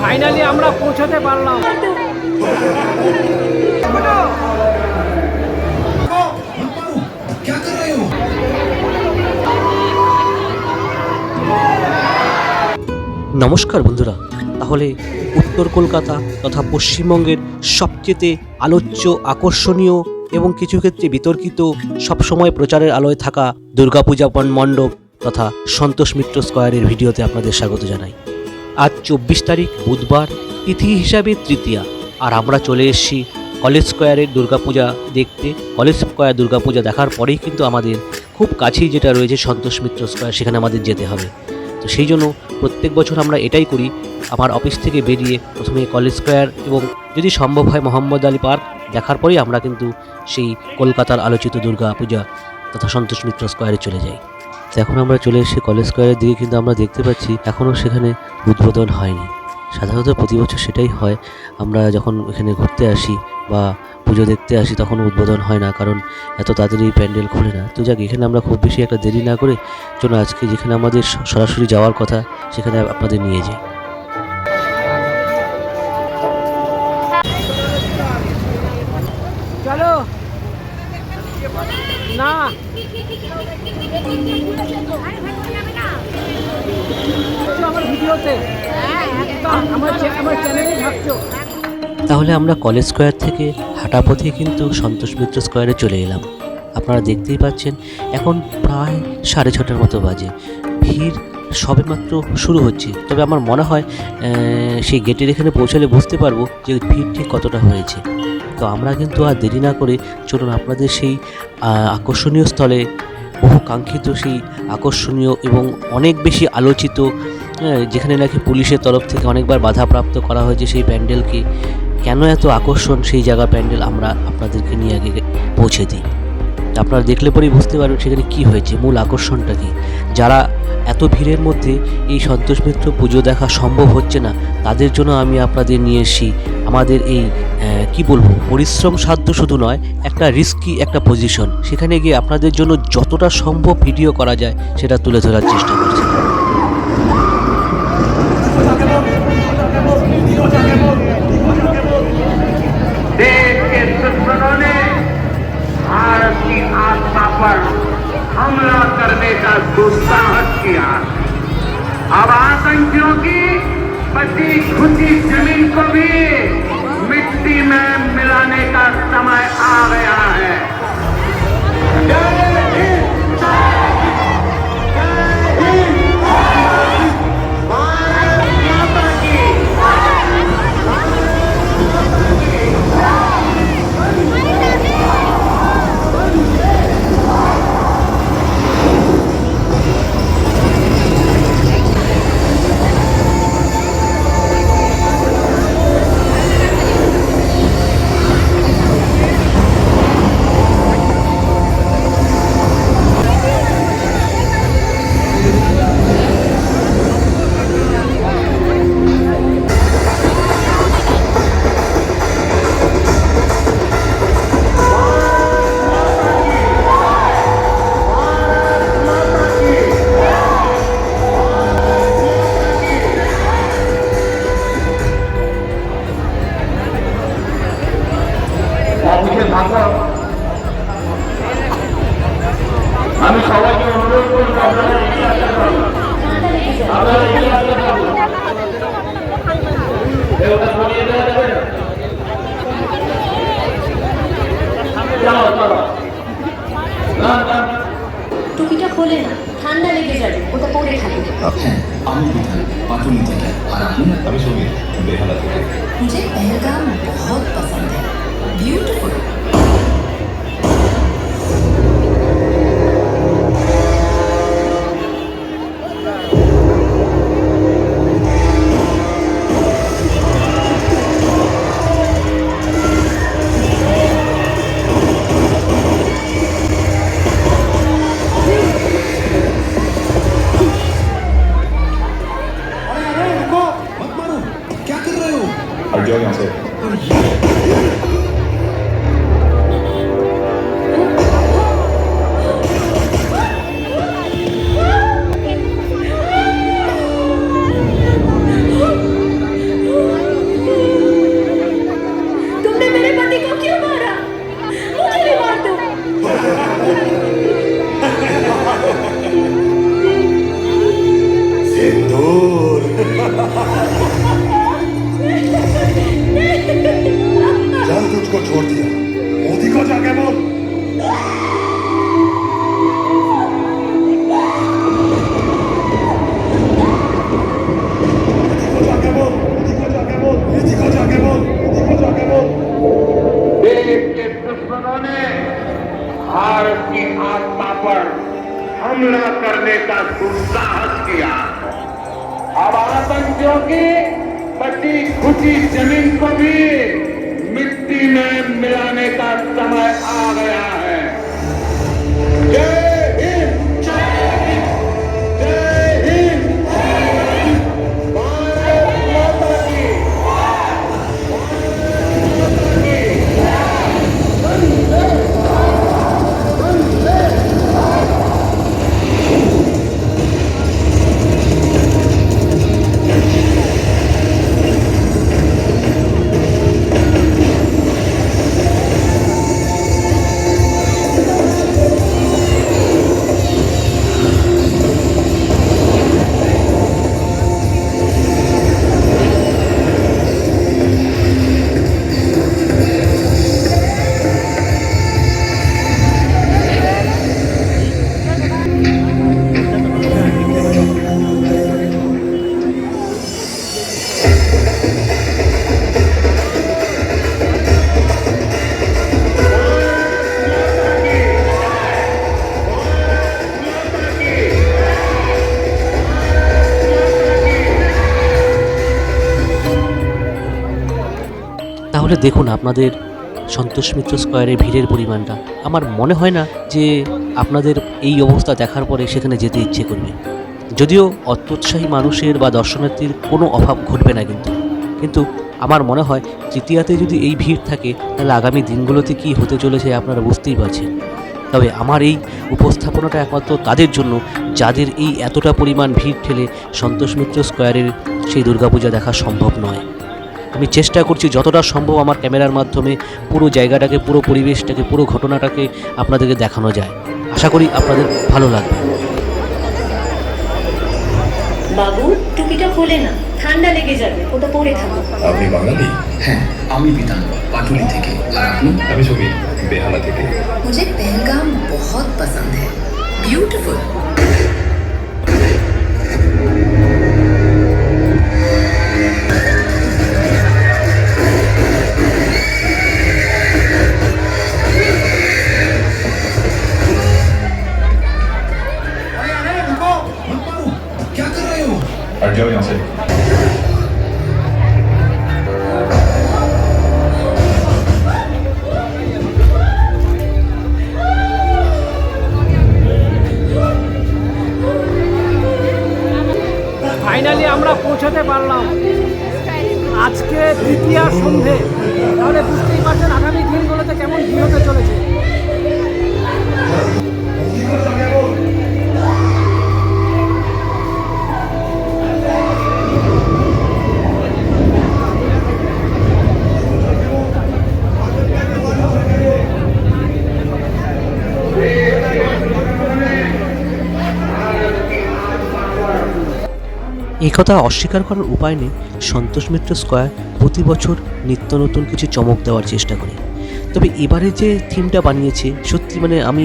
Finally আমরা পৌঁছাতে পারলাম। নমস্কার বন্ধুরা, তাহলে উত্তর কলকাতা তথা পশ্চিমবঙ্গের সবচেয়ে আলোচ্য, আকর্ষণীয় এবং কিছু ক্ষেত্রে বিতর্কিত সবসময় প্রচারের আলোয় থাকা দুর্গাপূজা মণ্ডপ তথা সন্তোষ মিত্র স্কয়ারের ভিডিওতে আপনাদের স্বাগত জানাই। আজ চব্বিশ তারিখ, বুধবার, তিথি হিসাবে তৃতীয়া। আর আমরা চলে এসেছি কলেজ স্কোয়ারের দুর্গাপূজা দেখতে। কলেজ স্কোয়ার দুর্গাপূজা দেখার পরেই কিন্তু আমাদের খুব কাছেই যেটা রয়েছে সন্তোষ মিত্র স্কোয়ার, সেখানে আমাদের যেতে হবে। তো সেই জন্য প্রত্যেক বছর আমরা এটাই করি, আমার অফিস থেকে বেরিয়ে প্রথমে কলেজ স্কোয়ার এবং যদি সম্ভব হয় মোহাম্মদ আলী পার্ক দেখার পরেই আমরা কিন্তু সেই কলকাতার আলোচিত দুর্গা পূজা তথা সন্তোষ মিত্র স্কোয়ারে চলে যাই। তো এখন আমরা চলে এসেছি কলেজ স্কোয়ারের দিকে, কিন্তু আমরা দেখতে পাচ্ছি এখনও সেখানে উদ্বোধন হয়নি। সাধারণত প্রতি বছর সেটাই হয়। আমরা যখন এখানে ঘুরতে আসি বা পুজো দেখতে আসি, তখন উদ্বোধন হয় না, কারণ এত তাড়াতাড়ি প্যান্ডেল খুলে না। তো যাক, এখানে আমরা খুব বেশি একটা দেরি না করে চলুন আজকে যেখানে আমাদের সরাসরি যাওয়ার কথা, সেখানে আপনাদের নিয়ে যাই। চলো। না। তাহলে আমরা কলেজ স্কোয়ার থেকে হাঁটা পথে কিন্তু সন্তোষ মিত্র স্কোয়ারে চলে এলাম। আপনারা দেখতেই পাচ্ছেন, এখন প্রায় সাড়ে ছটার মতো বাজে। ভিড় সবেমাত্র শুরু হচ্ছে। তবে আমার মনে হয় সেই গেটের এখানে পৌঁছালে বুঝতে পারব যে ভিড় ঠিক কতটা হয়েছে। তো আমরা কিন্তু আর দেরি না করে চলুন আপনাদের সেই আকর্ষণীয় স্থলে বহু কাঙ্ক্ষিত সেই আকর্ষণীয় এবং অনেক বেশি আলোচিত যেখানে নাকি পুলিশের তরফ থেকে অনেকবার বাধাপ্রাপ্ত করা হয়েছে সেই প্যান্ডেলকে, কেন এত আকর্ষণ সেই জায়গা প্যান্ডেল আমরা আপনাদেরকে নিয়ে আগে পৌঁছে দিই। আপনারা দেখলে পরেই বুঝতে পারবেন সেখানে কি হয়েছে, মূল আকর্ষণটা কী। যারা এত ভিড়ের মধ্যে এই সন্তোষ মিত্র পুজো দেখা সম্ভব হচ্ছে না, তাদের জন্য আমি আপনাদের নিয়ে এসি আমাদের এই কি বলব, পরিশ্রম সাধ্য শুধু নয়, একটা রিস্কি একটা পজিশন সেখানে গিয়ে আপনাদের জন্য যতটা সম্ভব ভিডিও করা যায়, সেটা তুলে ধরার চেষ্টা করছি। তাহলে দেখুন আপনাদের সন্তোষ মিত্র স্কোয়ারের ভিড়ের পরিমাণটা। আমার মনে হয় না যে আপনাদের এই অবস্থা দেখার পরে সেখানে যেতে ইচ্ছে করবে। যদিও অত্যুৎসাহী মানুষের বা দর্শনার্থীর কোনো অভাব ঘটবে না কিন্তু। কিন্তু আমার মনে হয় তৃতীয়াতে যদি এই ভিড় থাকে, তাহলে আগামী দিনগুলোতে কী হতে চলেছে আপনারা বুঝতেই পারছেন। তবে আমার এই উপস্থাপনাটা একমাত্র তাদের জন্য, যাদের এই এতটা পরিমাণ ভিড় ঠেলে সন্তোষ মিত্র স্কোয়ারের সেই দুর্গাপূজা দেখা সম্ভব নয়। আমি চেষ্টা করছি যতটা সম্ভব আমার ক্যামেরার মাধ্যমে পুরো জায়গাটাকে পুরো পরিবেশটাকে পুরো ঘটনাটাকে আপনাদেরকে দেখানো যায় আশা করি আপনাদের ভালো লাগবে বাবু টুপিটা খোলে না ঠান্ডা লেগে যাবে ওটা পরে থাকো আপনি বাঙালি হ্যাঁ আমি বিধান পাটুলি থেকে আর আপনি আমি ছবি বেহালা থেকে मुझे पहलगाम बहुत पसंद है ब्यूटीफुल এই কথা অস্বীকার করার উপায় নেই সন্তোষ মিত্র স্কোয়ার প্রতি বছর নিত্য নতুন কিছু চমক দেওয়ার চেষ্টা করে। তবে এবারে যে থিমটা বানিয়েছে, সত্যি মানে আমি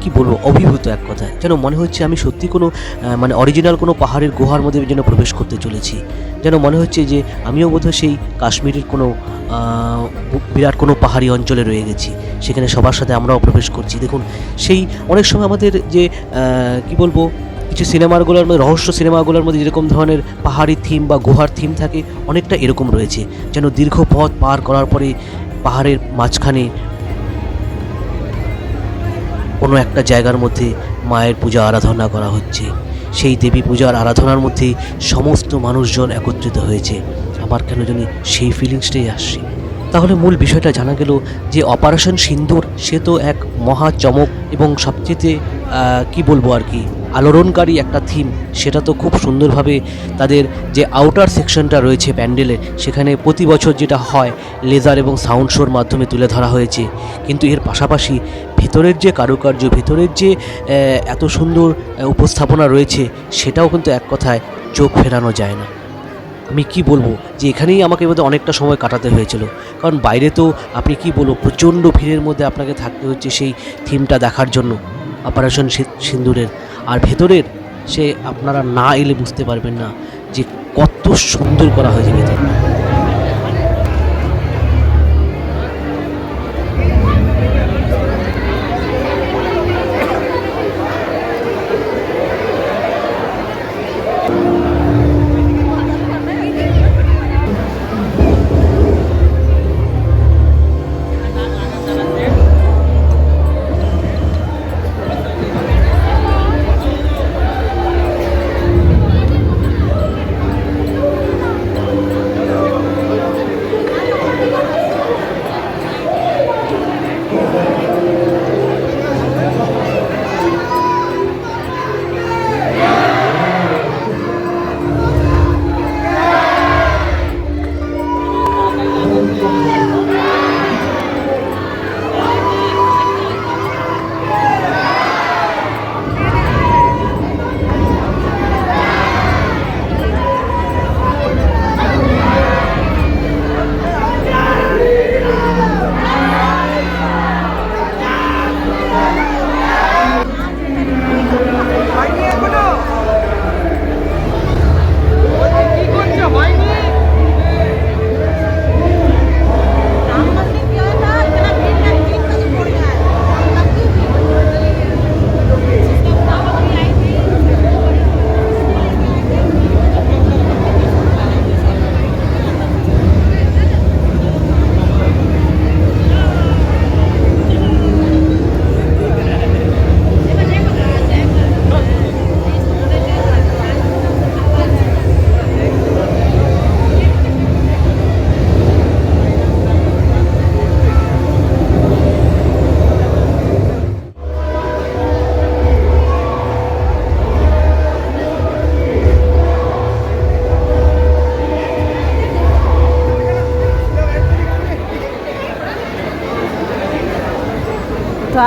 কি বলব, অভিভূত এক কথা যেন মনে হচ্ছে আমি সত্যি কোনো মানে অরিজিনাল কোনো পাহাড়ের গুহার মধ্যে যেন প্রবেশ করতে চলেছি। যেন মনে হচ্ছে যে আমিও বোধহয় সেই কাশ্মীরের কোনো বিরাট কোনো পাহাড়ি অঞ্চলে রয়ে গেছি। সেখানে সবার সাথে আমরাও প্রবেশ করছি। দেখুন, সেই অনেক সময় আমাদের যে কি বলব কিছু সিনেমাগুলোর মধ্যে, রহস্য সিনেমাগুলোর মধ্যে যেরকম ধরনের পাহাড়ি থিম বা গুহার থিম থাকে, অনেকটা এরকম রয়েছে। যেন দীর্ঘ পথ পার করার পরে পাহাড়ের মাঝখানে কোনো একটা জায়গার মধ্যে মায়ের পূজা আরাধনা করা হচ্ছে। সেই দেবী পূজার আরাধনার মধ্যে সমস্ত মানুষজন একত্রিত হয়েছে। আমার কেন জানি সেই ফিলিংসটাই আসছে। তাহলে মূল বিষয়টা জানা গেল যে অপারেশন সিন্দুর, সে তো এক মহা চমক এবং সবচেয়ে কি বলব আর কি, আলোড়নকারী একটা থিম সেটা তো খুব সুন্দরভাবে তাদের যে আউটার সেকশনটা রয়েছে প্যান্ডেলের সেখানে প্রতি বছর যেটা হয় লেজার এবং সাউন্ড শোর মাধ্যমে তুলে ধরা হয়েছে। কিন্তু এর পাশাপাশি ভেতরের যে কারুকার্য, ভেতরের যে এত সুন্দর উপস্থাপনা রয়েছে, সেটাও কিন্তু এক কথায় চোখ ফেরানো যায় না। আমি কি বলব যে এখানেই আমাকে বোধহয় অনেকটা সময় কাটাতে হয়েছিল। কারণ বাইরে তো আপনি কি বলব প্রচণ্ড ভিড়ের মধ্যে আপনাকে থাকতে হচ্ছে সেই থিমটা দেখার জন্য। অপারেশন সিন্দুরের। আর ভেতরের সে আপনারা না এলে বুঝতে পারবেন না যে কত সুন্দর করা হয়েছে ভেতর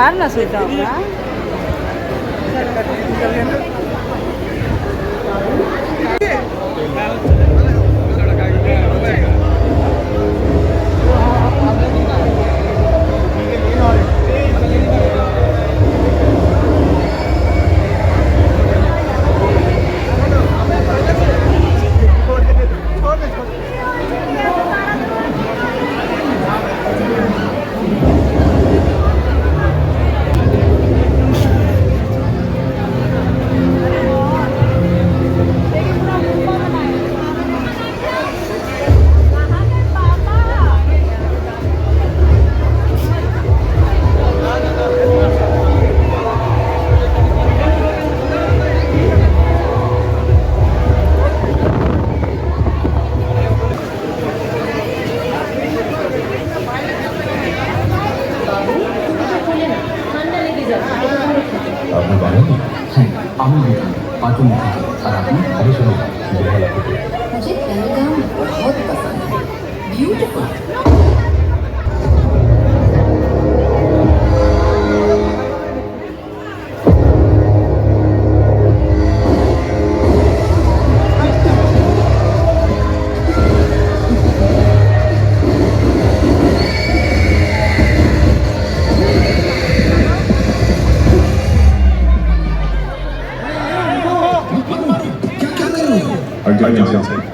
darla, soy ¿verdad?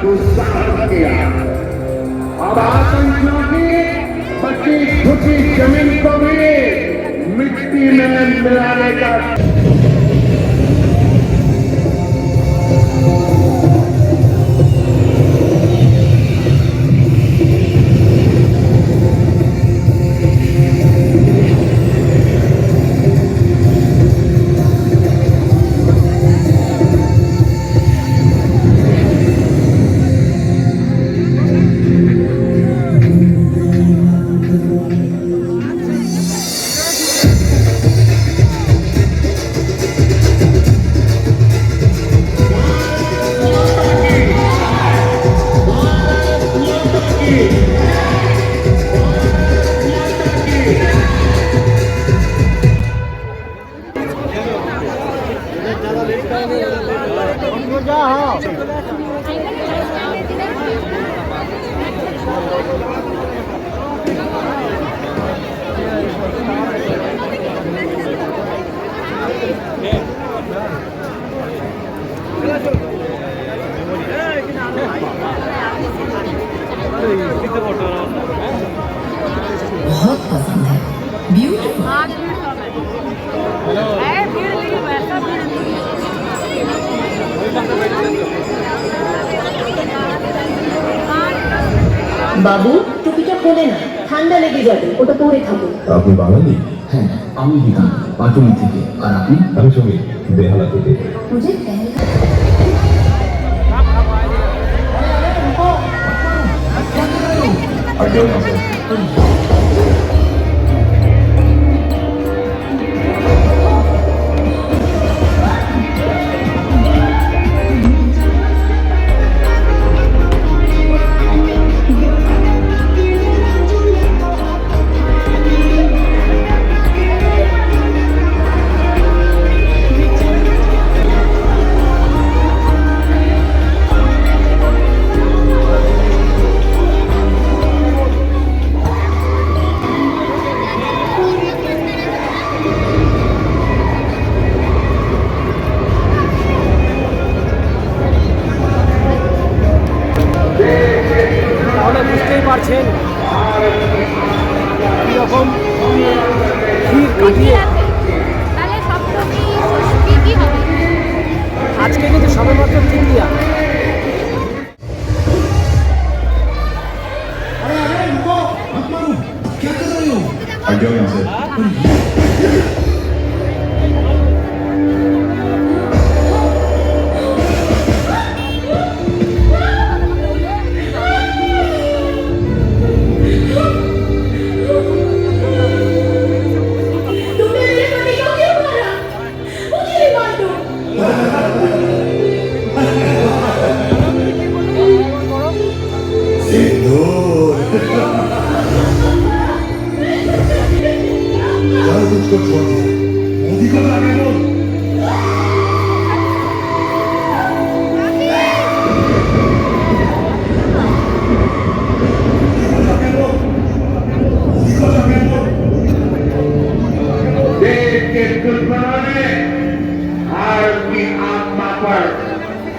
दुस्साहस किया अब आतंकियों की बची खुची ज़मीन को भी मिट्टी में मिलाने का বাবু টুপিটা খোলে না। ঠান্ডা লেগে যাবে ওটা পরে থাকো আপনি বাঙালি? হ্যাঁ। আমি বিধান পাটুলি থেকে। আর আপনি? আমি সঙ্গে বেহালা থেকে। বুঝে don't.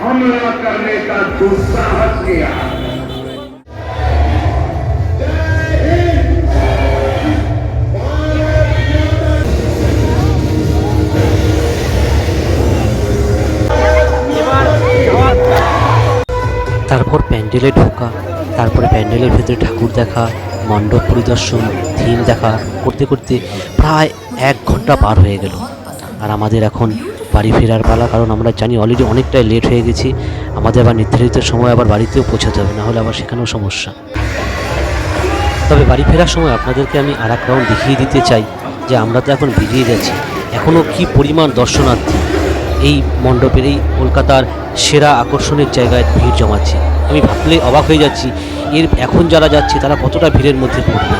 हमला करने का दुस्साहस किया এবার যাওয়ার তারপর প্যান্ডেলে ঢোকা তারপরে প্যান্ডেলের ভেতরে ঠাকুর দেখা মণ্ডপ পরিদর্শন থিম দেখা করতে করতে প্রায় এক ঘন্টা পার হয়ে গেল আর আমাদের এখন বাড়ি ফেরার পালা, কারণ আমরা জানি অলরেডি অনেকটাই লেট হয়ে গেছি। আমাদের আবার নির্ধারিত সময় আবার বাড়িতেও পৌঁছাতে হবে, না হলে আবার সেখানেও সমস্যা। তবে বাড়ি ফেরার সময় আপনাদেরকে আমি আর এক রাউন্ড দেখিয়ে দিতে চাই যে আমরা তো এখন বেরিয়ে গেছি। এখনও কি পরিমাণ দর্শনার্থী? এই মণ্ডপের, এই কলকাতার সেরা আকর্ষণের জায়গায় ভিড় জমাচ্ছে। আমি ভাবলে অবাক হয়ে যাচ্ছি, এর এখন যারা যাচ্ছে, তারা কতটা ভিড়ের মধ্যে পড়বে?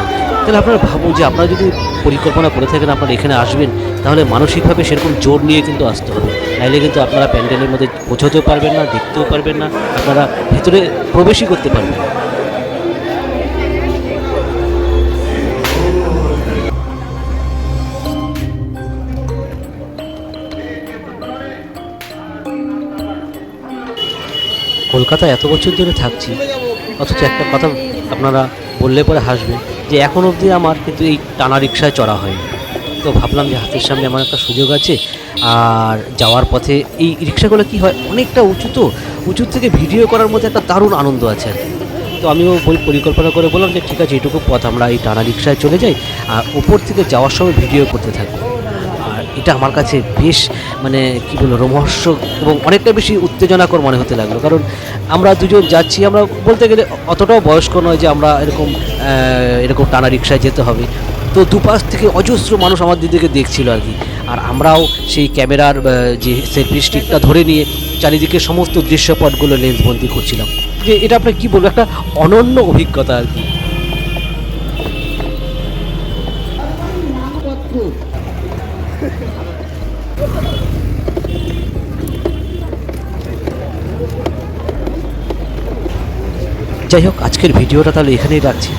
তাহলে আপনারা ভাবুন যে আপনারা যদি পরিকল্পনা করে থাকেন, আপনারা এখানে আসবেন, তাহলে মানসিকভাবে সেরকম জোর নিয়ে কিন্তু আসতে হবে। নাইলে কিন্তু আপনারা প্যান্ডেলের মধ্যে পৌঁছতেও পারবেন না, দেখতেও পারবেন না, আপনারা ভিতরে প্রবেশই করতে পারবেন না। কলকাতায় এত বছর ধরে থাকছি, অথচ একটা কথা আপনারা বললে পরে হাসবেন। যে এখন অবধি আমার কিন্তু এই টানা রিক্সায় চড়া হয়নি। তো ভাবলাম যে হাতের সামনে আমার একটা সুযোগ আছে। আর যাওয়ার পথে এই রিক্সাগুলো কি হয়? অনেকটা উঁচু তো। উঁচু থেকে ভিডিও করার মধ্যে একটা দারুণ আনন্দ আছে আর কি। তো আমিও বই- পরিকল্পনা করে বললাম যে ঠিক আছে, এটুকু পথ আমরা এই টানা রিক্সায় চলে যাই। আর ওপর থেকে যাওয়ার সময় ভিডিও করতে থাকি। আর এটা আমার কাছে বেশ মানে কি বলব রোমহর্ষ এবং অনেকটা বেশি উত্তেজনাকর মনে হতে লাগল। কারণ আমরা দুজন যাচ্ছি, আমরা বলতে গেলে অতটাও বয়স্ক নয় যে আমরা এরকম এরকম টানা রিক্সায় যেতে হবে। তো দুপাশ থেকে অজস্র মানুষ আমাদের দিকে দেখছিল আর কি। আর আমরাও সেই ক্যামেরার যে সেলফি স্টিকটা ধরে নিয়ে চারিদিকে সমস্ত দৃশ্যপটগুলো লেন্সবন্দি করছিলাম। যে এটা আপনার কি বলব, একটা অনন্য অভিজ্ঞতা আর কি। যাই হোক, আজকের ভিডিওটা তাহলে এখানেই রাখছি।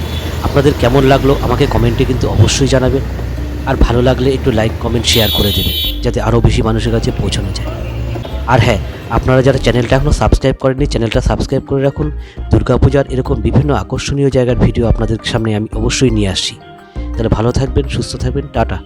আপনাদের কেমন লাগল আমাকে কমেন্টে কিন্তু অবশ্যই জানাবেন। আর ভালো লাগলে একটু লাইক, কমেন্ট, শেয়ার করে দেবেন, যাতে আরও বেশি মানুষের কাছে পৌঁছানো যায়। আর হ্যাঁ আপনারা যারা চ্যানেলটা এখনও সাবস্ক্রাইব করেননি, চ্যানেলটা সাবস্ক্রাইব করে রাখুন। দুর্গাপূজার এরকম বিভিন্ন আকর্ষণীয় জায়গার ভিডিও আপনাদের সামনে আমি অবশ্যই নিয়ে আসি তাহলে ভালো থাকবেন, সুস্থ থাকবেন, টাটা।